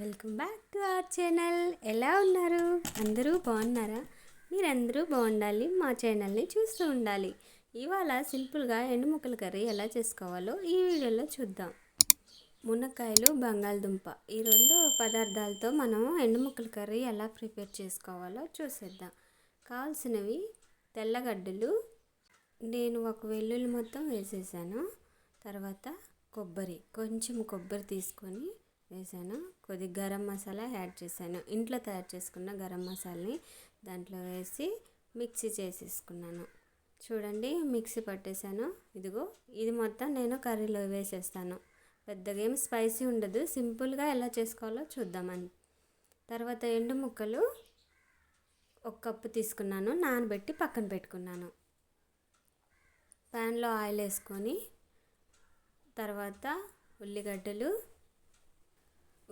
Welcome back to our channel. ఎలా ఉన్నారు? అందరూ బాగున్నారా? మీరందరూ బాగుండాలి మా ఛానల్ని చూస్తూ ఉండాలి. ఇవాళ సింపుల్గా ఎండుముక్కల కర్రీ ఎలా చేసుకోవాలో ఈ వీడియోలో చూద్దాం. మునక్కాయలు బంగాళదుంప ఈ రెండు పదార్థాలతో మనం ఎండుముక్కల కర్రీ ఎలా ప్రిపేర్ చేసుకోవాలో చూసేద్దాం. కావాల్సినవి తెల్లగడ్డలు నేను ఒక వెల్లుల్లి మొత్తం వేసేసాను. తర్వాత కొబ్బరి కొంచెం కొబ్బరి తీసుకొని వేసాను. కొద్ది గరం మసాలా యాడ్ చేశాను. ఇంట్లో తయారు చేసుకున్న గరం మసాలాని దాంట్లో వేసి మిక్సీ చేసేసుకున్నాను. చూడండి మిక్సీ పట్టేశాను. ఇదిగో ఇది మొత్తం నేను కర్రీలో వేసేస్తాను. పెద్దగా ఏం స్పైసీ ఉండదు. సింపుల్గా ఎలా చేసుకోవాలో చూద్దామని తర్వాత ఎండు ముక్కలు ఒక కప్పు తీసుకున్నాను. నానబెట్టి పక్కన పెట్టుకున్నాను. ప్యాన్లో ఆయిల్ వేసుకొని తర్వాత ఉల్లిగడ్డలు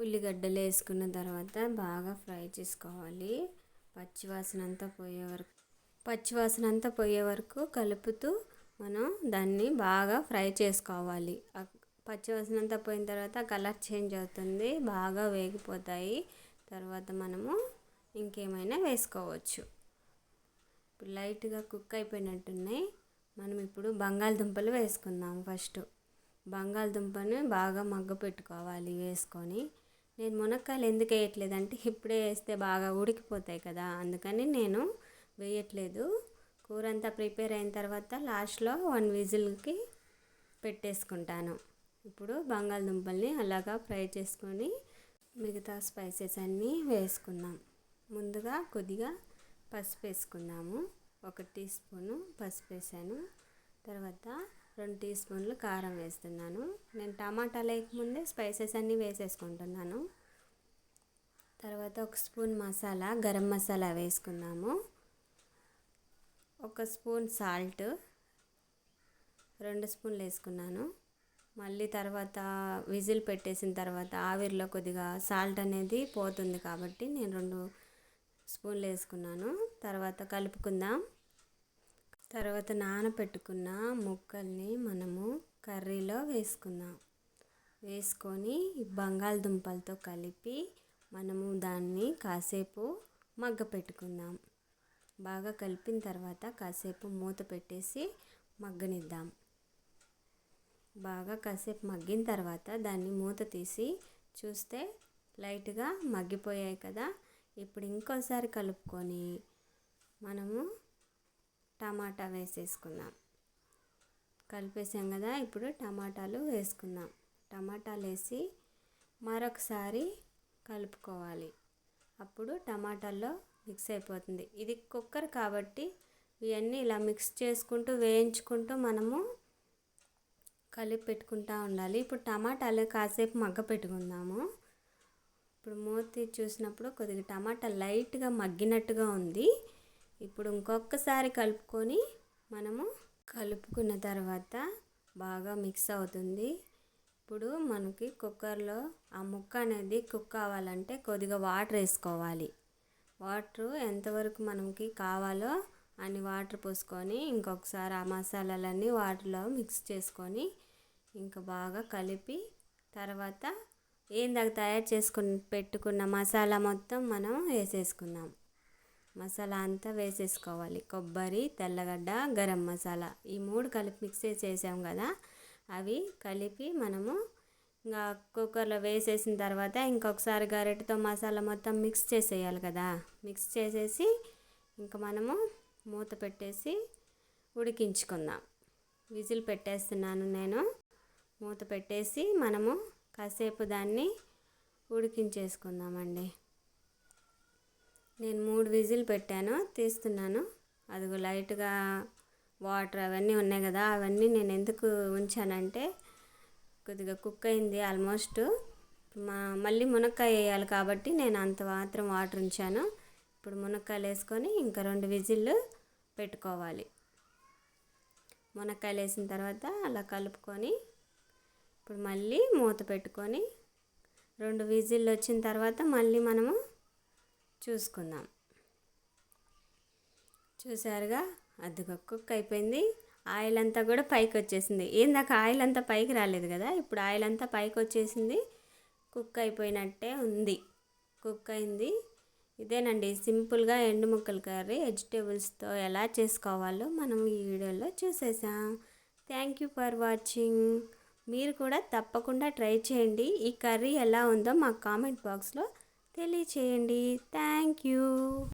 ఉల్లిగడ్డలు వేసుకున్న తర్వాత బాగా ఫ్రై చేసుకోవాలి. పచ్చివాసన అంతా పోయే వరకు పచ్చివాసన అంతా పోయే వరకు కలుపుతూ మనం దాన్ని బాగా ఫ్రై చేసుకోవాలి. పచ్చివాసన అంతా పోయిన తర్వాత కలర్ చేంజ్ అవుతుంది బాగా వేగిపోతాయి. తర్వాత మనము ఇంకేమైనా వేసుకోవచ్చు. ఇప్పుడు లైట్గా కుక్ అయిపోయినట్టున్నాయి. మనం ఇప్పుడు బంగాళదుంపలు వేసుకుందాం ఫస్ట్. బంగాళదుంపని బాగా మగ్గ పెట్టుకోవాలి వేసుకొని. నేను మునక్కాయలు ఎందుకు వేయట్లేదంటే ఇప్పుడే వేస్తే బాగా ఉడికిపోతాయి కదా అందుకని నేను వేయట్లేదు. కూర అంతా ప్రిపేర్ అయిన తర్వాత లాస్ట్లో వన్ విజిల్కి పెట్టేసుకుంటాను. ఇప్పుడు బంగాళదుంపల్ని అలాగా ఫ్రై చేసుకొని మిగతా స్పైసెస్ అన్నీ వేసుకుందాం. ముందుగా కొద్దిగా పసుపు వేసుకుందాము. ఒక టీ స్పూను పసుపు వేసాను. తర్వాత రెండు టీ స్పూన్లు కారం వేస్తున్నాను. నేను టమాటా లేకముందే స్పైసెస్ అన్నీ వేసేసుకుంటున్నాను. తర్వాత ఒక స్పూన్ మసాలా గరం మసాలా వేసుకున్నాము ఒక స్పూన్ సాల్ట్ రెండు స్పూన్లు వేసుకున్నాను. మళ్ళీ తర్వాత విజిల్ పెట్టేసిన తర్వాత ఆవిరిలో కొద్దిగా సాల్ట్ అనేది పోతుంది కాబట్టి నేను రెండు స్పూన్లు వేసుకున్నాను. తర్వాత కలుపుకుందాం. తర్వాత నానబెట్టుకున్న ముక్కల్ని మనము కర్రీలో వేసుకుందాం. వేసుకొని బంగాళదుంపలతో కలిపి మనము దాన్ని కాసేపు మగ్గ పెట్టుకుందాం. బాగా కలిపిన తర్వాత కాసేపు మూత పెట్టేసి మగ్గనిద్దాం. బాగా కాసేపు మగ్గిన తర్వాత దాన్ని మూత తీసి చూస్తే లైట్గా మగ్గిపోయాయి కదా. ఇప్పుడు ఇంకోసారి కలుపుకొని మనము టమాటా వేసేసుకుందాం కలిపేసాం కదా ఇప్పుడు టమాటాలు వేసుకుందాం. టమాటాలు వేసి మరొకసారి కలుపుకోవాలి. అప్పుడు టమాటాల్లో మిక్స్ అయిపోతుంది. ఇది కుక్కర్ కాబట్టి ఇవన్నీ ఇలా మిక్స్ చేసుకుంటూ వేయించుకుంటూ మనము కలిపి పెట్టుకుంటూ ఉండాలి. ఇప్పుడు టమాటాలు కాసేపు మగ్గ పెట్టుకుందాము. ఇప్పుడు మూతి చూసినప్పుడు కొద్దిగా టమాటా లైట్గా మగ్గినట్టుగా ఉంది. ఇప్పుడు ఇంకొకసారి కలుపుకొని మనము కలుపుకున్న తర్వాత బాగా మిక్స్ అవుతుంది. ఇప్పుడు మనకి కుక్కర్లో ఆ ముక్క అనేది కుక్ కావాలంటే కొద్దిగా వాటర్ వేసుకోవాలి. వాటర్ ఎంతవరకు మనకి కావాలో అన్ని వాటర్ పోసుకొని ఇంకొకసారి ఆ మసాలాలన్నీ వాటర్లో మిక్స్ చేసుకొని ఇంకా బాగా కలిపి తర్వాత ఏందాక తయారు చేసుకుని పెట్టుకున్న మసాలా మొత్తం మనం వేసేసుకుందాం. మసాలా అంతా వేసేసుకోవాలి. కొబ్బరి తెల్లగడ్డ గరం మసాలా. ఈ మూడు కలిపి మిక్స్ చేసాం కదా అవి కలిపి మనము ఇంకా కుక్కర్లో వేసేసిన తర్వాత ఇంకొకసారి గరిటెతో మసాలా మొత్తం మిక్స్ చేసేయాలి కదా. మిక్స్ చేసేసి ఇంకా మనము మూత పెట్టేసి ఉడికించుకుందాం. విజిల్ పెట్టేస్తున్నాను నేను. మూత పెట్టేసి మనము కాసేపు దాన్ని ఉడికించేసుకుందామండి. నేను మూడు విజిల్ పెట్టాను తీస్తున్నాను. అదిగో లైట్గా వాటర్ అవన్నీ ఉన్నాయి కదా అవన్నీ నేను ఎందుకు ఉంచానంటే కొద్దిగా కుక్ అయింది ఆల్మోస్ట్. మా మళ్ళీ మునక్కాయ వేయాలి కాబట్టి నేను అంత మాత్రం వాటర్ ఉంచాను. ఇప్పుడు మునక్కాయలు వేసుకొని ఇంకా రెండు విజిల్లు పెట్టుకోవాలి. మునక్కాయలు వేసిన తర్వాత అలా కలుపుకొని ఇప్పుడు మళ్ళీ మూత పెట్టుకొని రెండు విజిల్లు వచ్చిన తర్వాత మళ్ళీ మనము చూసుకుందాం. చూసారుగా? అదిగో కుక్ అయిపోయింది. ఆయిల్ అంతా కూడా పైకి వచ్చేసింది ఏందాక ఆయిల్ అంతా పైకి రాలేదు కదా? ఇప్పుడు ఆయిల్ అంతా పైకి వచ్చేసింది కుక్ అయిపోయినట్టే ఉంది. కుక్ అయింది. ఇదేనండి సింపుల్గా ఎండు ముక్కల కర్రీ. వెజిటేబుల్స్తో ఎలా చేసుకోవాలో మనం ఈ వీడియోలో చూసేసాం. Thank you for watching. మీరు కూడా తప్పకుండా ట్రై చేయండి. ఈ కర్రీ ఎలా ఉందో మా కామెంట్ బాక్స్లో తెలియచేయండి. Thank you.